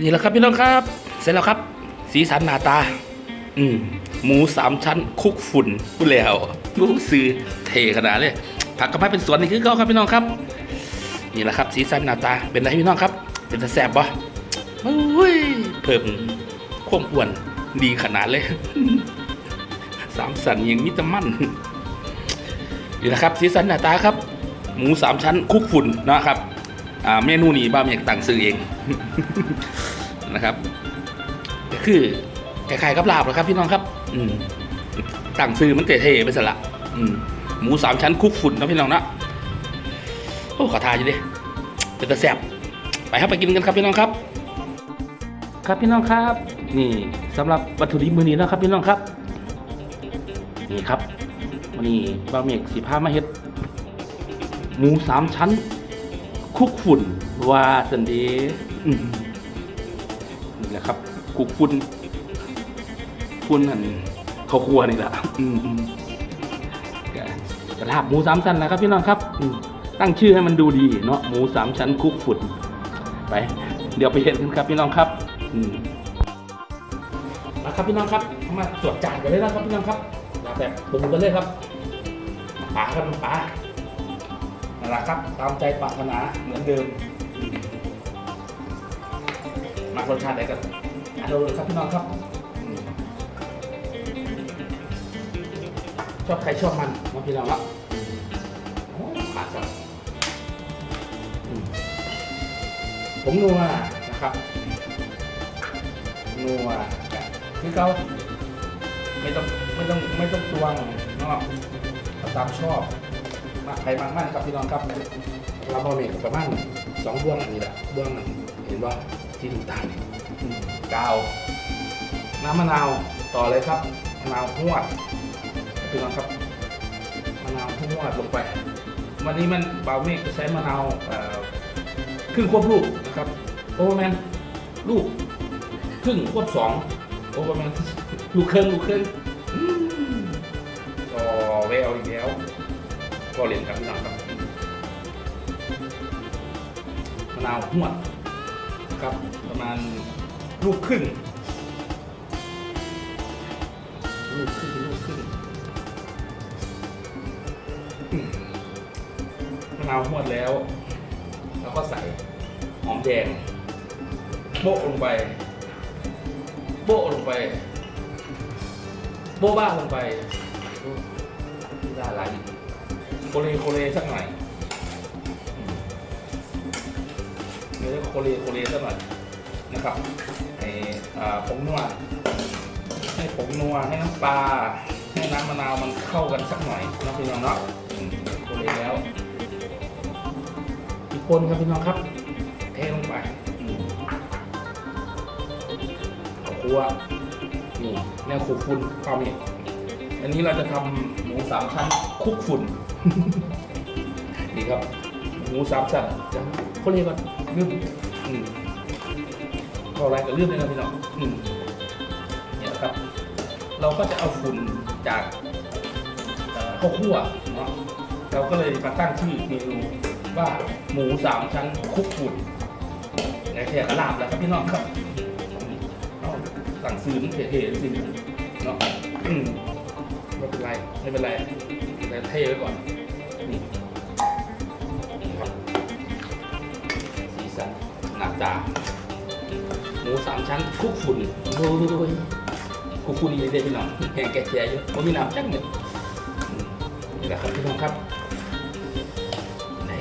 นี่แหละครับพี่น้องครับ เสร็จแล้วครับ สีสันหน้าตา อืมหมูสามชั้นคุกฝุ่นพูดแล้วรู้สื่อเทขนาดเลยผักกระเพาเป็นสวนนี่คือเขาครับพี่น้องครับ นี่แหละครับ สีสันหน้าตาเป็นไรพี่น้องครับ เป็นแสบปะโอ้ยเพิ่มความอ้วนดีขนาดเลยสามสันยังมิตรมั่นนี่นะครับ สีสันหน้าตาครับ หมูสามชั้นคุกฝุ่นนะครับ อ่าเมนูนี้บ้าเมียกต่างซื้อเอง นะครับก็คือคล้ายๆกับลาบนะครับ พี่น้องครับ อืมต่างซื้อมันเท่ๆไปสละอืมหมูสามชั้นคลุกฝุ่นนะพี่น้องนะโอ้ขอทานอยู่ดิเป็นตะแสบไปครับไปกินกันครับพี่น้องครับ ครับพี่น้องครับ นี่สำหรับวัตถุดิบมือนี้นะครับ พี่น้องครับ นี่ครับวันนี้บะเมียกสีผ้ามาเฮ็ดหมูสามชั้น คลุกฝุ่นว่าสันเดอืมนี่แหละครับคลุกฝุ่นฝุ่นนั่นข้าวครัวนี่แหละอืมอืมก็กระลาบหมูสามชั้นนะครับพี่น้องครับอืมตั้งชื่อให้มันดูดีเนาะหมูสามชั้นคลุกฝุ่นไป เดี๋ยวไปเห็นกันครับพี่น้องครับอืมมาครับพี่น้องครับมาตรวจจานกันเลยนะครับพี่น้องครับมาแบบปรุงกันเลยครับป๋าครับป๋า นะครับ ตามใจปรารถนาเหมือนเดิมมารสชาติไหนกันอะเราเลยครับพี่น้องครับ ชอบใครชอบมันน้องพี่น้องละโอ้ขาดจังอืมผมนัวนะครับนัวคือเขาไม่ต้องไม่ต้องไม่ต้องตวงเนาะเอาตามชอบ มากไปมากมากครับพี่น้องครับเราบอเมกประมาณสองดวงอันนี้แหละดวงนั้นเห็นว่าที่ดูตาเนี่ยอืมกาวน้ำมะนาวต่อเลยครับมะนาวหวดพี่น้องครับมะนาวหวดลงไป วันนี้มันเบาเมกจะใช้มะนาวเอ่อครึ่งควบลูกนะครับโอเวอร์แมนลูกครึ่งควบสองโอเวอร์แมนลูกเครื่องลูกเครื่องอืมต่อแววอีกแล้ว ก็เรียนครับพี่น้องครับมะนาวหวดครับประมาณลูกครึ่งลูกครึ่งลูกครึ่งมะนาวหวดแล้ว แล้วก็ใส่หอมแดงโบะลงไป โบะลงไป โบะบ้าลงไปได้หลายอีก โคเลโคเลสักหน่อยเนื้อโคเลโคเลสักหน่อยนะครับไอ้อ่าผงนัวให้ผงนัวให้น้ำปลาให้น้ำมะนาวมันเข้ากันสักหน่อยนะพี่น้องเนาะโคเลแล้วอีกคนครับพี่น้องครับ เทลงไปเอาครัวนี่แนวขูดฝุ่นความนี่ อันนี้เราจะทำหมูสามชั้นคลุกฝุ่น นี่ครับ หมูสามชั้นจะเขาเรียกว่าลืมอืมก็อะไรก็ลืมเลยนะพี่น้องอืมเนี่ยครับ เราก็จะเอาฝุ่นจากข้าวคั่วเนาะเราก็เลยมาตั้งชื่อเมนูว่าหมูสามชั้นคลุกฝุ่นในแค่กระลาบแล้วครับพี่น้องครับสั่งซื้อมันเท่สิเนาะ ไม่เป็นไรเรแต่เทไว้ก่อนนี่ครับสีสันหน้าตาหมูสามชั้นคลุกฝุ่นโอ้ยคลุกฝุ่นเลยเด็ดพี่น้องแห้งแก่แก่เยอะผมมีน้ำจังเลยอืมนี่แหละครับพี่น้องครับ ไหน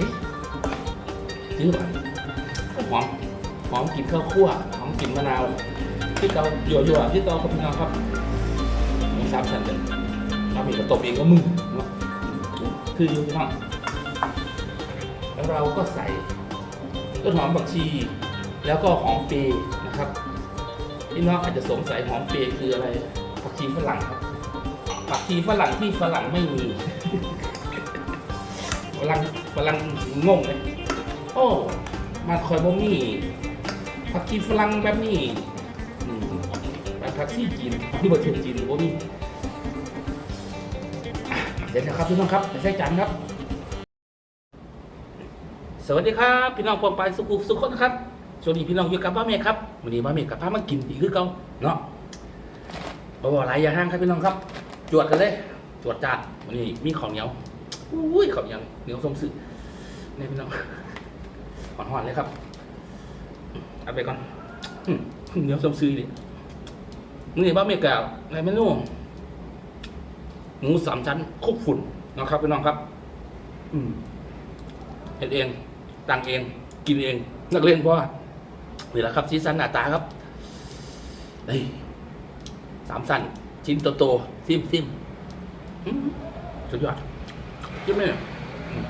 ซื้อมาหอมหอมกลิ่นข้าวคั่วหอมกลิ่นมะนาวที่เราหยั่วๆที่เราครับพี่น้องครับหมูสามชั้นเลย เรามีกระตบเองก็มึงเนาะคือพี่น้องแล้วเราก็ใส่ต้นหอมผักชี แล้วก็หอมเปรย์นะครับพี่น้องอาจจะสงสัยหอมเปรย์คืออะไรผักชีฝรั่งครับผักชีฝรั่งที่ฝรั่งไม่มีฝรั่งฝรั่งงงเลยโอ้ มาคอยบ่มีผักชีฝรั่งแบบนี้อืมผักชีจีนที่ประเทศจีนบ่มี ร็จแล้วครับพี่น้องครับใส่จานครับ สวัสดีครับพี่น้องปองปายสุขุสุขคนครับชสวัสดีพี่น้องอยู่กับบ้าเมฆครับวันนี้บ้าเมฆกับพามากินอีกคือเก่าเนาะบ่บ่หลายอย่างห้างครับพี่น้องครับ จวดกันเลยจวดจัดวันนี้มีข้าวเหนียวอุ้ยข้าวเหนียวเหนียวส้มสึนี่พี่น้องหอนๆเลยครับเอาไปก่อนเหนียวส้มสึดินี่บ้าเมฆกับอะไรไม่รู้ หมูสามชั้นคลุกฝุ่นนะครับพี่น้องครับ อืมเฮ็ดเองตังเอง กินเอง นักเรียนพ่อนี่แหละครับซีซันหน้าตาครับเฮ้ยสามสั้นชิ้นโตๆซิมซิมอืมสุดยอดจิ้มไหมเนี่ยอืม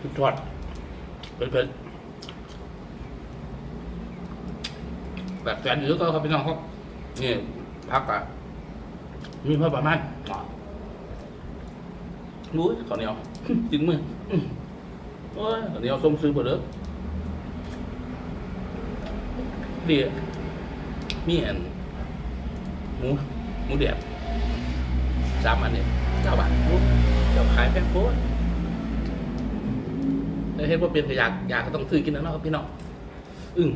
สุดยอดเผ็ดๆแบบแสนหรือก็ครับพี่น้องครับนี่พักอะ มีพอประมาณอ๋อรู้ยข้าวเหนียวจริงมืออืมโอ้ยข้าวเหนียวส้มซื้อหมดเลยดีอะมีอันหมูหมูแดดสามอันเนี่ยเก้าบาทโอ้เจ้าขายแพงโคตรแล้วเห็นว่าเป็นก็อยากอยากก็ต้องซื้อกินนะเนาะครับพี่น้องอึ้ง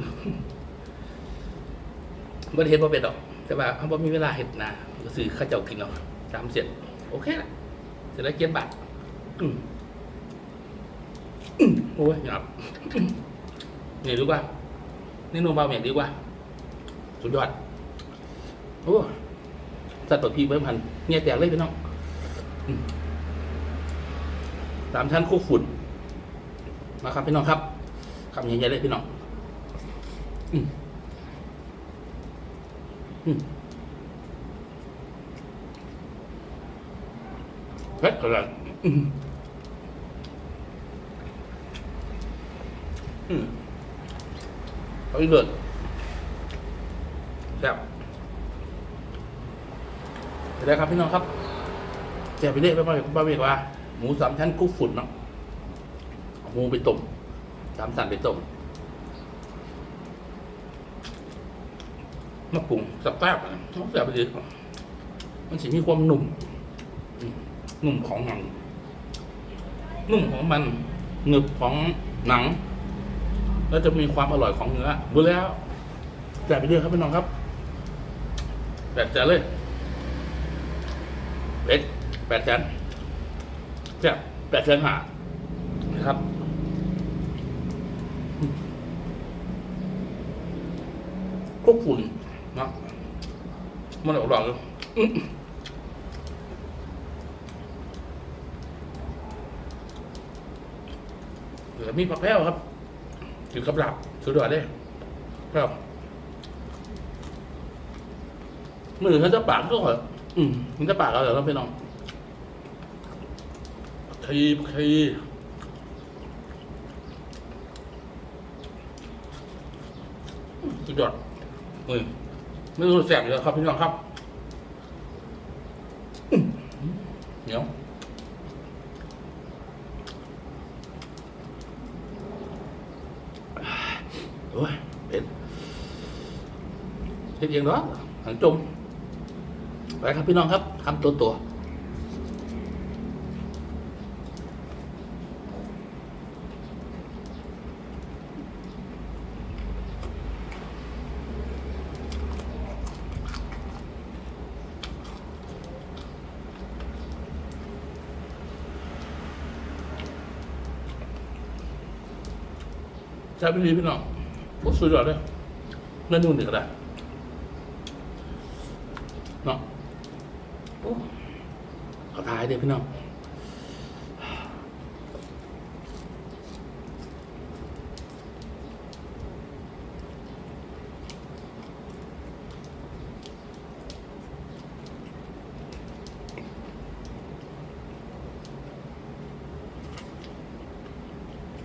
บ่ได้เห็นว่าเป็นดอก แต่ว่าเขาบ่มีเวลาเห็ดนะ ก็ซื้อข้าวเจ้ากินเนาะสามเสร็จโอเคละเสร็จแล้วเจ็ดบาทอืมอืมโอ้ยหยับเนี่ดีกว่านี่นมเบาเหม็นดีกว่า สุดยอด โอ้สัตว์ตัวพี่เบิ้มพันเงี้ยแตกเลยพี่น้องสามชั้นคู่ฝุ่นมาครับพี่น้องครับคำใหญ่ๆเลยพี่น้องอืมอืม เผ็ดขนาดอืมอืมเอาอีกเบิดแซ่บเดี๋ยวครับพี่น้องครับแซ่บไปเรื่อยไปบ้างบ้างเรียกว่า หมูสามชั้นกุ๊กฝุ่นเนาะหมูไปต้มสามสันไปต้มมาปรุงสับแซ่บๆอะแซ่บไปดีมันสิมีความหนุ่ม นุ่มของหนัง นุ่มของมันหนึบของหนัง แล้วจะมีความอร่อยของเนื้อดูแล้วแจกไปเรื่อยครับพี่น้องครับแปดแสนเลยเป็ดแปดแสนแซ่บแปดแสนหานะครับพวกฝุ่นนะมันอร่อยเลยือมีผักแพ้วครับกินกับหลับสุดยอดเลยครับมือเขาจะปากก็ขออืมมันจะปากเราเดี๋ยวเราไปน้องคีคีสุดยอดมือไม่รู้แสบเลยครับพี่น้องครับเหนียว โอ้ยเป็นเฮ็ดเองเนาะหางจม ไปครับพี่น้องครับคำตัวตัวใช่พี่ดีพี่น้อง โอ้สุดยอดเลยเมนูนี่ก็ได้เนาะโอ้ขอทายเด้พี่น้อง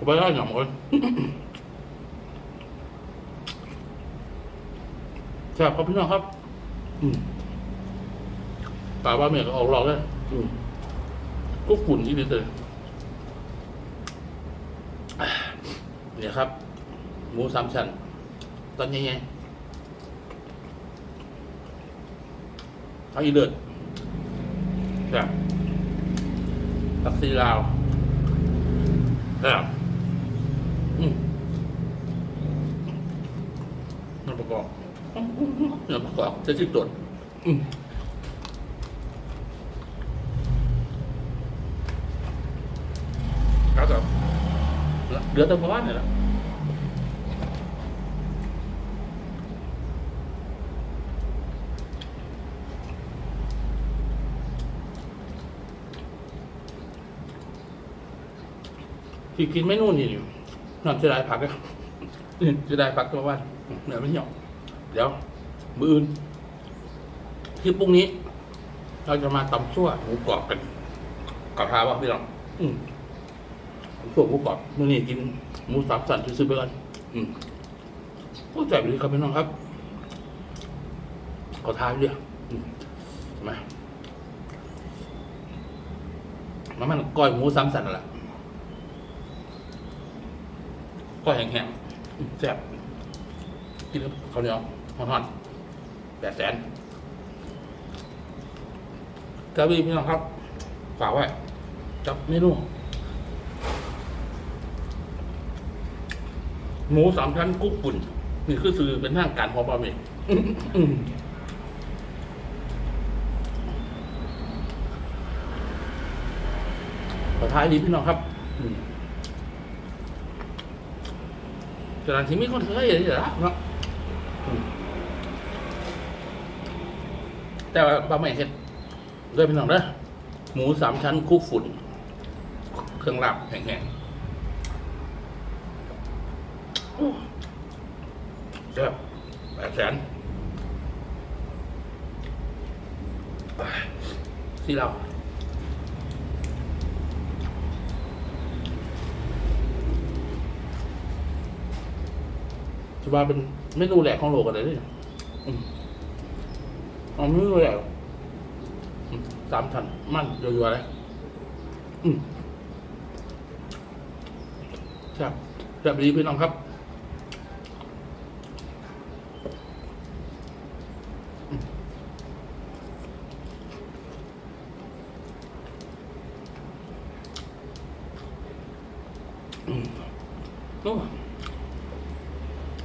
ไปได้ห น่อยมั้งใช่บครับพี่น้องครับ อืมตาบ้าเมียก็ออกหลอกเลยอืมก็ฝุ่นอีกนิดเลยเนี่ยครับ หมูสามชั้นตอนนี้ไงเอาอีเลือดครับตักซีลาวครับอืม ประกอบเนื้อประกอบจะชื่อตดอืมครับผมเหลือแต่บ้านเนี่ยแหละที่กินไม่นู่นนี่อยู่นอนจะได้ผักอะจะได้ผักก็ว่าเหนื่อยไม่เหี่ยวเดี๋ยว มืออื่นที่พรุ่งนี้ เราจะมาตำซั่วหมูกรอบกันกับพาว่าพี่น้องอืมตำซั่วหมูกรอบมื่อนี้กินหมูสามสันซื้อๆไปก่อนอืมก็ใจดีครับพี่น้องครับขอทายด้วยอืมมามามันก้อยหมูสามสันนั่นแหละก้อยแห้งๆอืมแซ่บกินกับข้าวเหนียวหอนๆ แปดแสนกระบี่พี่น้องครับฝากไว้กับเมนูหมูสามชั้นกุ๊กปุ่น นี่คือสื่อเป็นทางการของบะหมี่อื้ออื้อขอท้ายดีพี่น้องครับอืมฉะนั้นที่มีคนเคยอย่างนี้เหรอเนาะอืม แต่ว่าบะหมี่เห็ดเด้อพี่น้องเด้อหมูสามชั้นคุกฝุ่น เครื่องลาบแห้งๆโอ้แซ่บแปดแสนที่เราจะมาเป็นเมนูแหลกของโลกกันเลยดิอืม อาเมนูแหลกสามชั้นมันยัวๆเลยอืมแซ่บแซ่บดีพี่น้องครับโอ้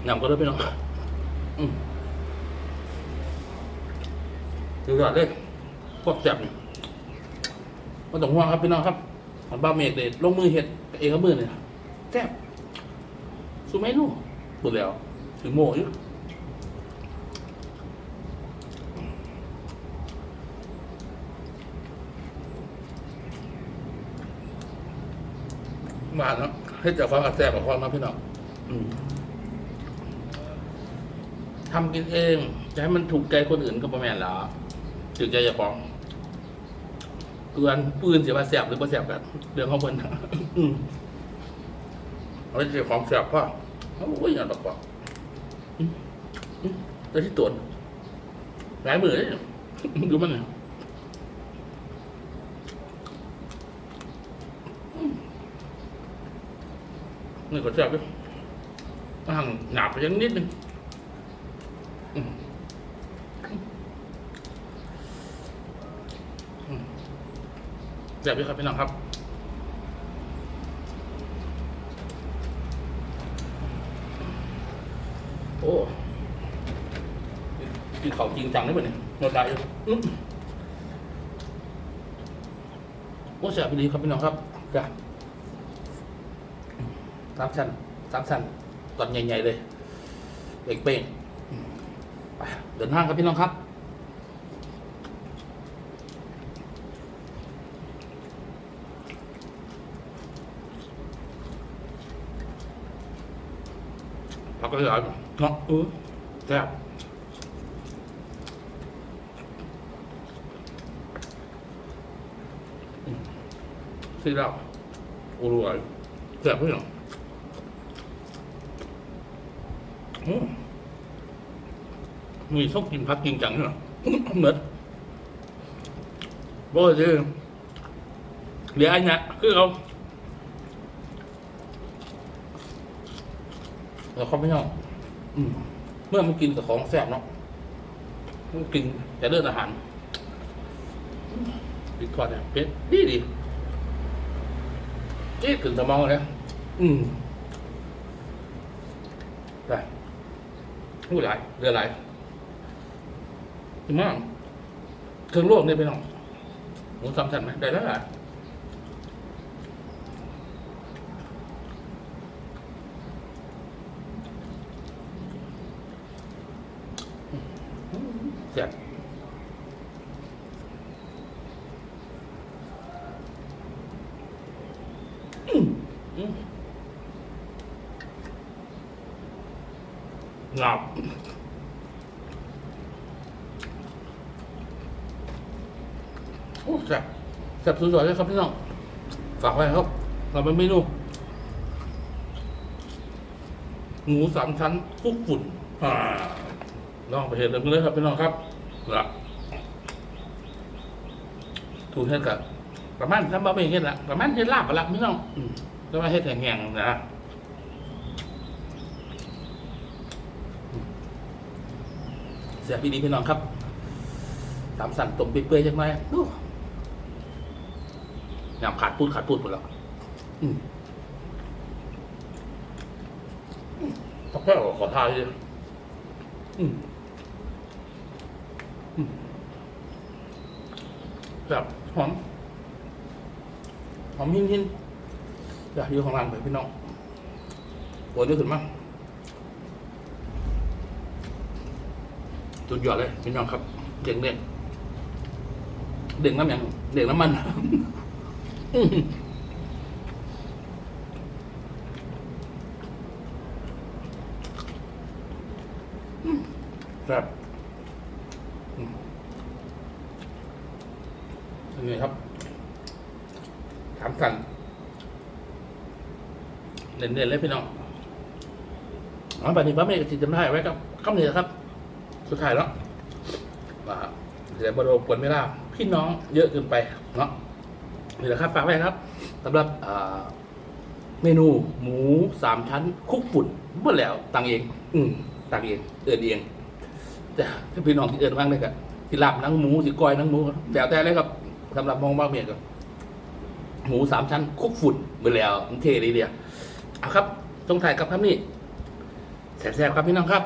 ยำก็ได้พี่น้องอืมดู ยอดเลย พวกแซ่บนี่ไมาต้องห่วงครับพี่น้องครับมันบ้าเมกเด็ดลงมือเห็ดเองกับมือเนี่ยแซ่บสุเมนูบุดแล้ว ถึงโมอยู่มาเนาะให้เจ้าของกับแซ่บกับความนะพี่น้องทำกินเองจะให้มันถูกใจคนอื่นก็ประมาณแล้ว ถึงใจเจะฟ้าของเปือนปืนเสียว่าแสบหรือว่าแสบกันเรื่องของเพิ่นอืมเอาไปเสียของแสบพ่อโอ้ยอย่าดอกปอกอืมอืมแต่ที่ตรวจหลายมือเลยดูมันเนี่ยอืมนี่ก็แสบด้วยห่างหนาบไปยังนิดนึง เดี๋ยวพี่ครับพี่น้องครับโอ้กินเขาจริงจังได้ป่ะเนี่ยหมดใจอยู่โอ้เสียไปดีครับพี่น้องครับจ้ะสามชั้นสามชั้นตอนใหญ่ๆเลยเป่งเป้งๆเดินห้างครับพี่น้องครับ กก็หลายเนาะเออแซ่บอืมซีดาวอร่อยแซ่บเพื่อนอืมมีชอบกินผักจริงจังเหรอเหมือนบ่ใช่เหลืออันเนี้ยคือเขา แล้วเขาไม่ชอบอืมเมื่อมันกินกับของแซ่บเนาะมันกินแต่เรื่องอาหารดิทอดเนี่ยเป็ดดีดีเจ๊ถึงสมองเลยอืมได้รู้หลายเรือหลายถึงมากเครื่องโลกเนี่ยไปน้องหมูสามชั้นไหมได้แล้วหลาย เสียบอืมอืมงับโอ้แซ่บแซ่บสุดยอดเลยครับพี่น้องฝากไว้ครับเราเป็นเมนูหมูสามชั้นคลุกฝุ่นอ่า ลองไปเห็นเลยครับพี่น้องครับละถูกเฮ็ดกับประมาณทำบะหมี่เฮ็ดละประมาณเฮ็ดลาบอะละพี่น้องอืมแต่ว่าเฮ็ดแห้งๆนะอืมเสียพี่ดีพี่น้องครับตามสั่นต้มเปื่อยๆจังไหมดูยำขาดพูดขาดพูดหมดแล้วอืมตักแค่ขอทายเลยอืมอืม แบบหอมหอมหินหินๆอยากอยู่ของร้านไปพี่น้องปวดด้วยขึ้นมาจุดยอดเลยพี่น้องครับเด็กเด็กเด็กน้ำยังเด็กน้ำมันครับอืมเป็ นไงครับถามกันเน้นๆเลยพี่น้องเอาไปนี่ป้าเมย์จิตจำได้ไว้ครับคำนี้นะครับ สุดท้ายแล้วว่าเดี๋ยวบรบกวนไม่ได้พี่น้องเยอะเกินไปเนาะนี่แหละครับฝากไว้ครับสำหรับเมนูหมูสามชั้นคุกฝุ่นเมื่อแล้วตังเอง อืมตังเองเอินเองแต่พี่น้องที่เอินบ้างเลยกับที่ลาบนังหมูสิก้อยนังหมูแล้วแต่เลยครับ สำหรับมองบ้างเมียกับหมูสามชั้นคุกฝุ่นมือแล้วมันเท่เลยเดียวเอาครับตรงถ่ายกับครับนี่แสบๆครับพี่น้องครับ